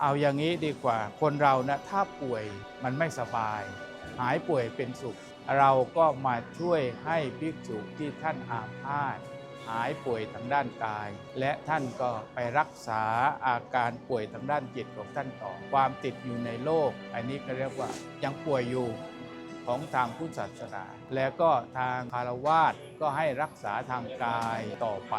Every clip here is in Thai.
เอาอย่างนี้ดีกว่าคนเรานะถ้าป่วยมันไม่สบาย หายป่วยเป็นสุข เราก็มาช่วยให้ภิกษุที่ท่านอาพาธหายป่วยทางด้านกาย และท่านก็ไปรักษาอาการป่วยทางด้านจิตของท่านต่อ ความติดอยู่ในโลก อันนี้ก็เรียกว่ายังป่วยอยู่ของทางพุทธศาสนา แล้วก็ทางคารวาสก็ให้รักษาทางกายต่อไป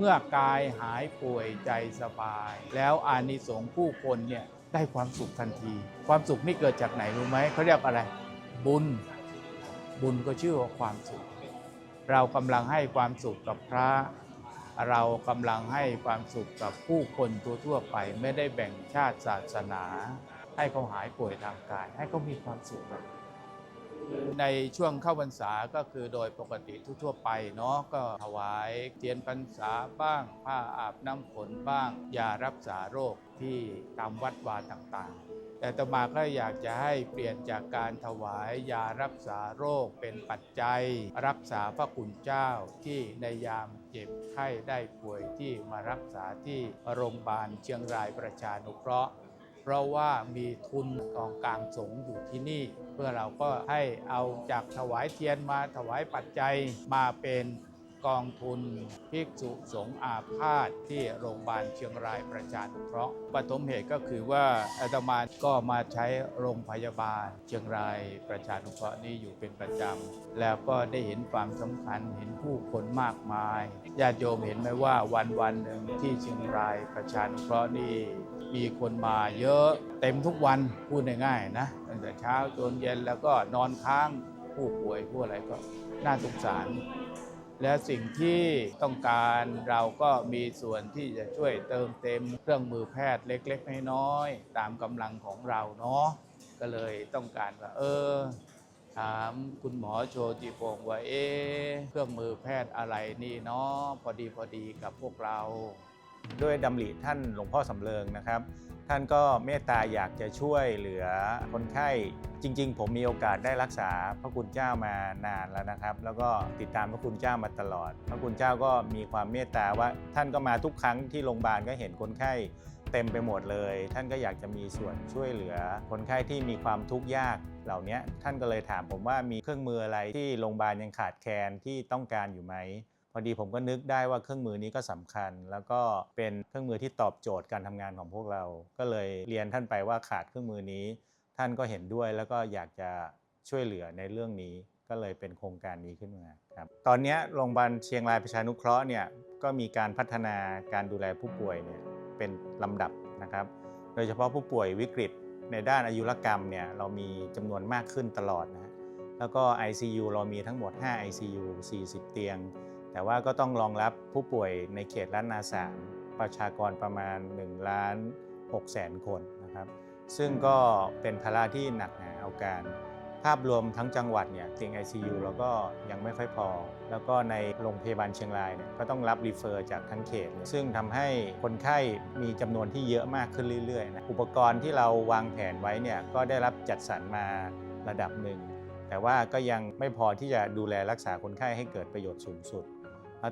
เมื่อกายหายป่วยใจสบาย แล้วอานิสงส์ผู้คนเนี่ยได้ความสุขทันที ความสุขนี่เกิดจากไหนรู้ไหมเขาเรียกอะไร บุญ บุญก็ชื่อว่าความสุข เรากำลังให้ความสุขกับพระ เรากำลังให้ความสุขกับผู้คนทั่วๆไปไม่ได้แบ่งชาติศาสนา ให้เขาหายป่วยทางกาย ให้เขามีความสุขแบบ ในช่วงเข้าพรรษาก็คือโดยปกติทั่วไปเนาะก็ถวายเทียนพรรษาบ้างผ้าอาบน้ำฝนบ้างยารักษาโรคที่ตามวัดวาต่างๆ แต่ต่อมาก็อยากจะให้เปลี่ยนจากการถวายยารักษาโรคเป็นปัจจัย รักษาพระคุณเจ้าที่ในยามเจ็บไข้ได้ป่วยที่มารักษาที่โรงพยาบาลเชียงรายประชานุเคราะห์ เพราะว่ามีทุนกองกลางสงฆ์อยู่ที่นี่ เพื่อเราก็ให้เอาจากถวายเทียนมาถวายปัจจัยมาเป็นกองทุนภิกษุสงฆ์อาพาธที่โรงพยาบาลเชียงรายประชานุเคราะห์ปฐมเหตุก็คือว่าอาตมาก็มาใช้โรงพยาบาล เชียงรายประชานุเคราะห์นี้อยู่เป็นประจำแล้วก็ได้เห็นความสำคัญเห็นผู้คนมากมายญาติโยมเห็นไหมว่าวันวันหนึ่งที่เชียงรายประชานุเคราะห์นี่ มีคนมาเยอะเต็มทุกวันพูดง่ายๆนะตั้งแต่เช้าจนเย็นแล้วก็นอนค้างผู้ป่วยผู้อะไรก็น่าสงสาร และสิ่งที่ต้องการเราก็มีส่วนที่จะช่วยเติมเต็มเครื่องมือแพทย์เล็กๆน้อยๆตามกำลังของเราเนาะก็เลยต้องการว่าเออถามคุณหมอโชติพงศ์ว่าเอ๊เครื่องมือแพทย์อะไรนี่เนาะพอดีพอดีกับพวกเรา ด้วยดำริท่านหลวงพ่อสำเริงนะครับ ท่านก็เมตตาอยากจะช่วยเหลือคนไข้จริง ๆ ผมมีโอกาสได้รักษาพระคุณเจ้ามานานแล้วนะครับ แล้วก็ติดตามพระคุณเจ้ามาตลอด พระคุณเจ้าก็มีความเมตตาว่าท่านก็มาทุกครั้งที่โรงพยาบาลก็เห็นคนไข้เต็มไปหมดเลย ท่านก็อยากจะมีส่วนช่วยเหลือ คนไข้ที่มีความทุกข์ยากเหล่านี้ท่านก็เลยถามผมว่ามีเครื่องมืออะไรที่โรงพยาบาลยังขาดแคลนที่ต้องการอยู่ไหม อดีผมก็นึกได้ว่าเครื่องมือนี้ก็สำคัญ แล้วก็เป็นเครื่องมือที่ตอบโจทย์การทำงานของพวกเรา ก็เลยเรียนท่านไปว่าขาดเครื่องมือนี้ ท่านก็เห็นด้วยแล้วก็อยากจะช่วยเหลือในเรื่องนี้ก็เลยเป็นโครงการนี้ขึ้นมาครับ ตอนนี้โรงพยาบาลเชียงรายประชานุเคราะห์เนี่ยก็มีการพัฒนาการดูแลผู้ป่วยเนี่ยเป็นลำดับนะครับ โดยเฉพาะผู้ป่วยวิกฤตในด้านอายุรกรรมเนี่ยเรามีจำนวนมากขึ้นตลอดนะฮะแล้วก็ ICU เรามีทั้งหมด 5 ICU 40 เตียง แต่ว่าก็ต้องรองรับผู้ป่วยในเขตล้านนาสามประชากรประมาณ1ล้าน6แสนคนนะครับ ซึ่งก็เป็นภาระที่หนักหนาเอาการ ภาพรวมทั้งจังหวัดเนี่ยเตียง ICU เราก็ยังไม่ค่อยพอ แล้วก็ในโรงพยาบาลเชียงรายเนี่ยก็ต้องรับรีเฟอร์จากทั้งเขต ซึ่งทำให้คนไข้มีจำนวนที่เยอะมากขึ้นเรื่อยๆนะอุปกรณ์ที่เราวางแผนไว้เนี่ยก็ได้รับจัดสรรมาระดับหนึ่งแต่ว่าก็ยังไม่พอที่จะดูแลรักษาคนไข้ให้เกิดประโยชน์สูงสุด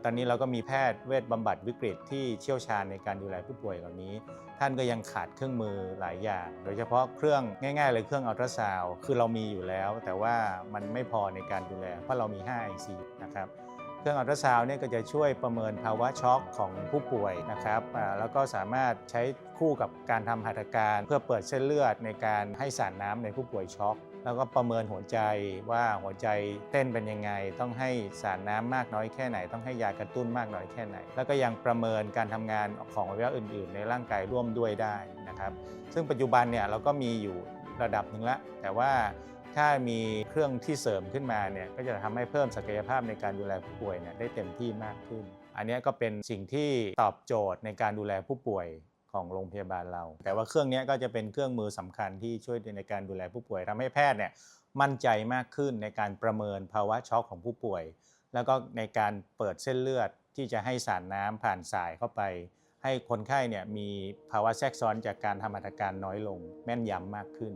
ตอนนี้เราก็มีแพทย์เวชบำบัดวิกฤตที่เชี่ยวชาญในการดูแลผู้ป่วยเหล่านี้ ท่านก็ยังขาดเครื่องมือหลายอย่าง โดยเฉพาะเครื่องง่ายๆเลยเครื่องอัลตราซาวด์คือเรามีอยู่แล้ว แต่ว่ามันไม่พอในการดูแล เพราะเรามี 5 IC นะครับ เครื่องอัลตราซาวด์เนี่ยก็จะช่วยประเมินภาวะช็อกของผู้ป่วยนะครับแล้วก็สามารถใช้คู่กับการทำหัตถการเพื่อเปิดเส้นเลือดในการให้สารน้ำในผู้ป่วยช็อกแล้วก็ประเมินหัวใจว่าหัวใจเต้นเป็นยังไง ต้องให้สารน้ำมากน้อยแค่ไหน ต้องให้ยากระตุ้นมากน้อยแค่ไหน แล้วก็ยังประเมินการทำงานของอวัยวะอื่น ๆ ในร่างกายร่วมด้วยได้นะครับ ซึ่งปัจจุบันเนี่ยเราก็มีอยู่ระดับหนึ่งแล้วแต่ว่า ถ้ามีเครื่องที่เสริมขึ้นมาเนี่ยก็จะทำให้เพิ่มศักยภาพในการดูแลผู้ป่วยเนี่ยได้เต็มที่มากขึ้น อันนี้ก็เป็นสิ่งที่ตอบโจทย์ในการดูแลผู้ป่วยของโรงพยาบาลเรา แต่ว่าเครื่องนี้ก็จะเป็นเครื่องมือสำคัญที่ช่วยในการดูแลผู้ป่วยทำให้แพทย์เนี่ยมั่นใจมากขึ้นในการประเมินภาวะช็อกของผู้ป่วย แล้วก็ในการเปิดเส้นเลือดที่จะให้สารน้ำผ่านสายเข้าไป ให้คนไข้เนี่ยมีภาวะแทรกซ้อนจากการทำหัตการน้อยลง แม่นยำมากขึ้น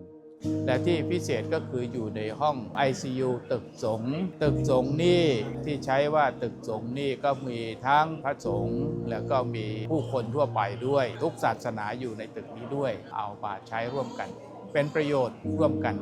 และที่พิเศษก็คืออยู่ในห้อง ICU ตึกสงฆ์ตึกสงฆ์นี่ที่ใช้ว่าตึกสงฆ์นี่ก็มีทั้งพระสงฆ์แล้วก็มีผู้คนทั่วไปด้วย ทุกศาสนาอยู่ในตึกนี้ด้วย เอามาใช้ร่วมกัน เป็นประโยชน์ร่วมกัน